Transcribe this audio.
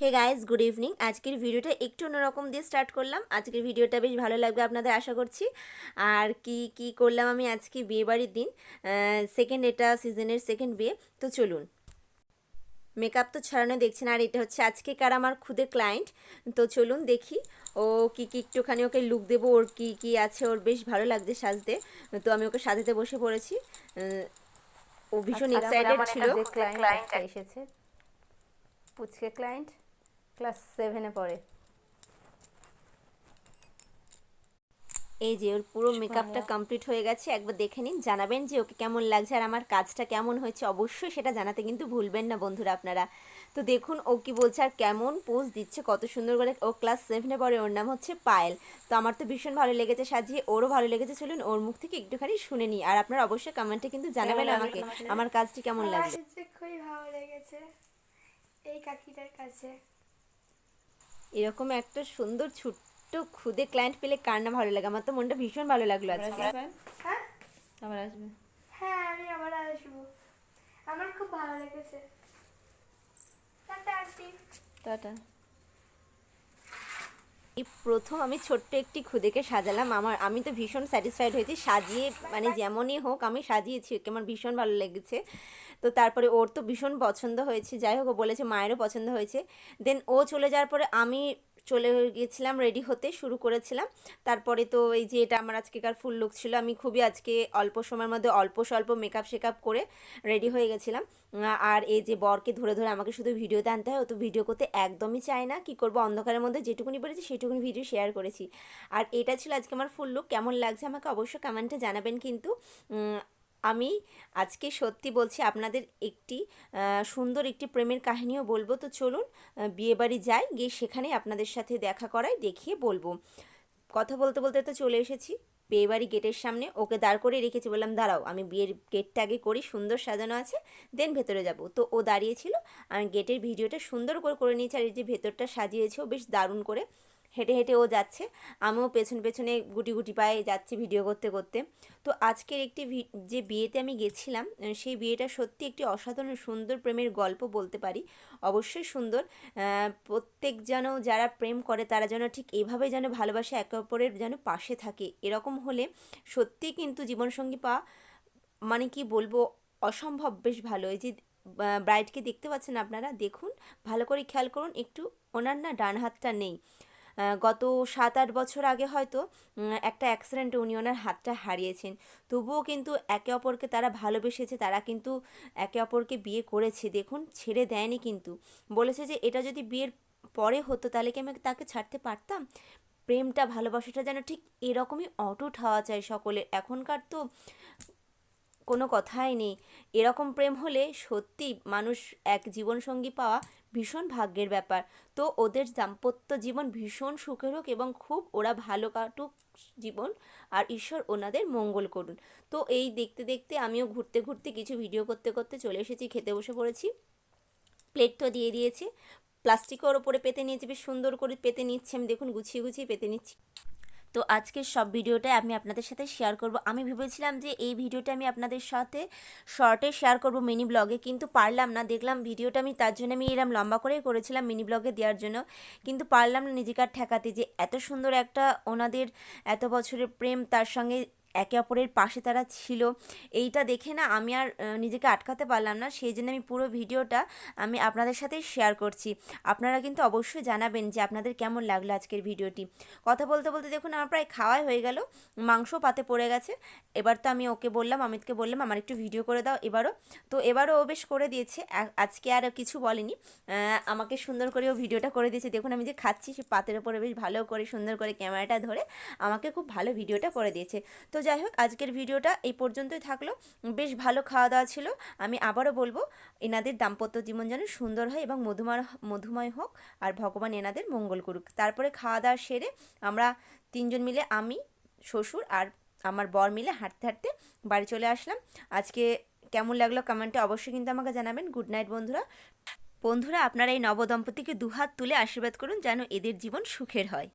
Hey guys good evening আজকের ভিডিওটা একটু অন্যরকম দিয়ে স্টার্ট করলাম। আজকের ভিডিওটা বেশ ভালো লাগবে আপনাদের আশা করছি। আর কি কি করলাম আমি আজকে বিয়ে বাড়ির দিন সেকেন্ড এটা সিজনের সেকেন্ড বিয়ে। তো চলুন। মেকআপ তো ছড়ানো দেখছেন আর এটা হচ্ছে আজকে কার আমার খুদে ক্লায়েন্ট তো চলুন দেখি। ও কি কি একটুখানি ওকে লুক দেবো ওর কি কি আছে ওর বেশ ভালো লাগছে সাজতে। তো আমি ওকে সাজাতে বসে পড়েছি। ও ভীষণ এক্সাইটেড ছিল। ক্লায়েন্ট এসেছে পুচকে ক্লায়েন্ট ক্লাস সেভেনে পড়ে। এই যে ওর পুরো মেকআপটা কমপ্লিট হয়ে গেছে একবার দেখে নিন জানাবেন যে ওকে কেমন লাগছে আর আমার কাজটা কেমন হয়েছে। অবশ্যই সেটা জানাতে কিন্তু ভুলবেন না বন্ধুরা আপনারা। তো দেখুন ও কি বলছে আর কেমন পোজ দিচ্ছে কত সুন্দর করে ও ক্লাস সেভেনে পরে ওর নাম হচ্ছে পায়েল। তো আমার তো ভীষণ ভালো লেগেছে সাজিয়ে ওরও ভালো লেগেছে চলুন ওর মুখ থেকে একটুখানি শুনে নিই। আর আপনারা অবশ্যই কমেন্টে কিন্তু জানাবেন আমাকে আমার কাজটি কেমন লাগছে খুবই ভালো লেগেছে। এই কাকিটার কাছে। এরকম একটা সুন্দর ছোট্ট খুদে ক্লায়েন্ট পেলে কার না ভালো লাগে? আমার তো মনটা ভীষণ ভালো লাগল আজকে। হ্যাঁ? আবার আসবে? হ্যাঁ আমি আবার আসব। আমার খুব ভালো লেগেছে। Tata aunty. টাটা। এই প্রথম আমি ছোট্ট একটি খুদেকে সাজালাম। আমার আমি তো ভীষণ স্যাটিসফাইড হয়েছি। সাজিয়ে মানে যেমনই হোক আমি সাজিয়েছি। ওকে আমার ভীষণ ভালো লেগেছে। তো তারপরে ওর তো ভীষণ পছন্দ হয়েছে। যাই হোক বলেছে মায়েরও পছন্দ হয়েছে। দেন ও চলে যাওয়ার পরে আমি চলে গেছিলাম রেডি হতে শুরু করেছিলাম। তারপরে তো এই যে এটা আমার আজকেকার ফুল লুক ছিল, আমি খুবই আজকে অল্প সময়ের মধ্যে অল্প স্বল্প মেকআপ শেকআপ করে রেডি হয়ে গেছিলাম। আর এই যে বরকে ধরে ধরে আমাকে শুধু ভিডিওতে আনতে হয় তো ভিডিও করতে একদমই চায় না। কি করব, অন্ধকারের মধ্যে যেটুকুনি পেরেছি সেটুকুনি ভিডিও শেয়ার করেছি। আর এটা ছিল আজকে আমার ফুল লুক কেমন লাগছে আমাকে অবশ্যই কমেন্টে জানাবেন কিন্তু। আমি আজকে সত্যি বলছি আপনাদের একটি সুন্দর একটি প্রেমের কাহিনীও বলব। তো চলুন বিয়েবাড়ি যাই, গিয়ে সেখানে আপনাদের সাথে দেখা করাই, দেখিয়ে বলব। কথা বলতে বলতে তো চলে এসেছি। বিয়েবাড়ি গেটের সামনে, ওকে দাঁড় করে রেখেছি। বললাম, দাঁড়াও, আমি বিয়ের গেটটা আগে করি, সুন্দর সাজানো আছে, দেন ভেতরে যাব। তো ও দাঁড়িয়েছিল আমি গেটের ভিডিওটা সুন্দর করে করে নিয়েছি, আর এই যে ভেতরটা সাজিয়েছে বেশ দারুণ করে হেঁটে হেঁটে ও যাচ্ছে। আমিও পেছন পেছনে গুটি গুটি পায়ে যাচ্ছি ভিডিও করতে করতে। তো আজকের একটি যে বিয়েতে আমি গেছিলাম সেই বিয়েটা সত্যি একটি অসাধারণ সুন্দর প্রেমের গল্প বলতে পারি। অবশ্যই সুন্দর। প্রত্যেক যেন যারা প্রেম করে, তারা যেন ঠিক এভাবে যেন ভালোবাসে, একে অপরের যেন পাশে থাকে। এরকম হলে সত্যি কিন্তু জীবনসঙ্গী পাওয়া মানে কি বলব, অসম্ভব বেশ ভালো। এই যে ব্রাইডকে দেখতে পাচ্ছেন আপনারা, দেখুন, ভালো করে খেয়াল করুন, একটু ওনার না ডান হাতটা নেই। গত সাত আট বছর আগে হয়তো একটা অ্যাক্সিডেন্টে উনি ওনার হাতটা হারিয়েছেন। তবুও কিন্তু একে অপরকে তারা ভালোবেসেছে, তারা কিন্তু একে অপরকে বিয়ে করেছে। দেখুন, ছেড়ে দেয়নি কিন্তু। বলেছে যে, এটা যদি বিয়ের পরে হতো, তাহলে কি আমি তাকে ছাড়তে পারতাম? প্রেমটা, ভালোবাসাটা যেন ঠিক এরকমই অটুট হওয়া চাই সকলের। এখনকার তো কোনো কথাই নেই। এরকম প্রেম হলে সত্যি মানুষ এক জীবনসঙ্গী পাওয়া ভীষণ ভাগ্যের ব্যাপার। তো ওদের দাম্পত্য জীবন ভীষণ সুখের হোক এবং খুব ওরা ভালো কাটুক জীবন আর ঈশ্বর ওনাদের মঙ্গল করুন। তো এই দেখতে দেখতে আমিও ঘুরতে ঘুরতে কিছু ভিডিও করতে করতে চলে এসেছি, খেতে বসে পড়েছি। প্লেট তো দিয়ে দিয়েছে। প্লাস্টিকের ওপরে পেতে নিয়েছি, বেশ সুন্দর করে পেতে নিচ্ছি। আমি দেখুন গুছিয়ে গুছিয়ে পেতে নিচ্ছি। তো আজকের সব ভিডিওটাই আমি আপনাদের সাথে শেয়ার করব। আমি ভেবেছিলাম যে এই ভিডিওটা আমি আপনাদের সাথে শর্টে শেয়ার করব মিনি ব্লগে কিন্তু পারলাম না। দেখলাম ভিডিওটা আমি তার জন্য আমি এরম লম্বা করেই করেছিলাম মিনি ব্লগে দেওয়ার জন্য। কিন্তু পারলাম না নিজেকে আর ঠেকাতে যে এত সুন্দর একটা ওনাদের এত বছরের প্রেম তার সঙ্গে একে অপরের পাশে তারা ছিল। এইটা দেখে না আমি আর নিজেকে আটকাতে পারলাম না। সেই জন্য আমি পুরো ভিডিওটা আমি আপনাদের সাথে শেয়ার করছি। আপনারা কিন্তু অবশ্যই জানাবেন যে আপনাদের কেমন লাগল আজকের ভিডিওটি। কথা বলতে বলতে দেখুন, আমার প্রায় খাওয়াই হয়ে গেল। মাংস পাতে পড়ে গেছে। এবার তো আমি ওকে বললাম, অমিতকে বললাম, আমার একটু ভিডিও করে দাও। এবারও, তো এবারও ও বেশ করে দিয়েছে। আজকে আর কিছু বলেনি। আমাকে সুন্দর করে ও ভিডিওটা করে দিয়েছে। দেখুন, আমি যে খাচ্ছি, সে পাতের ওপরে বেশ ভালো করে সুন্দর করে ক্যামেরাটা ধরে আমাকে খুব ভালো ভিডিওটা করে দিয়েছে। তো যাই হোক, আজকের ভিডিওটা এই পর্যন্তই থাকল। বেশ ভালো খাওয়া দাওয়া ছিল। আমি আবারও বলব, এনাদের দাম্পত্য জীবন যেন সুন্দর হয় এবং মধুময় মধুময় হোক আর ভগবান এনাদের মঙ্গল করুক। তারপরে খাওয়া দাওয়া সেরে আমরা তিনজন মিলে আমি, শ্বশুর আর আমার বর মিলে হাঁটতে হাঁটতে বাড়ি চলে আসলাম। আজকে কেমন লাগল কমেন্টে অবশ্যই কিন্তু আমাকে জানাবেন। গুড নাইট বন্ধুরা। বন্ধুরা, আপনারা এই নবদম্পতিকে দুহাত তুলে আশীর্বাদ করুন যেন এদের জীবন সুখের হয়।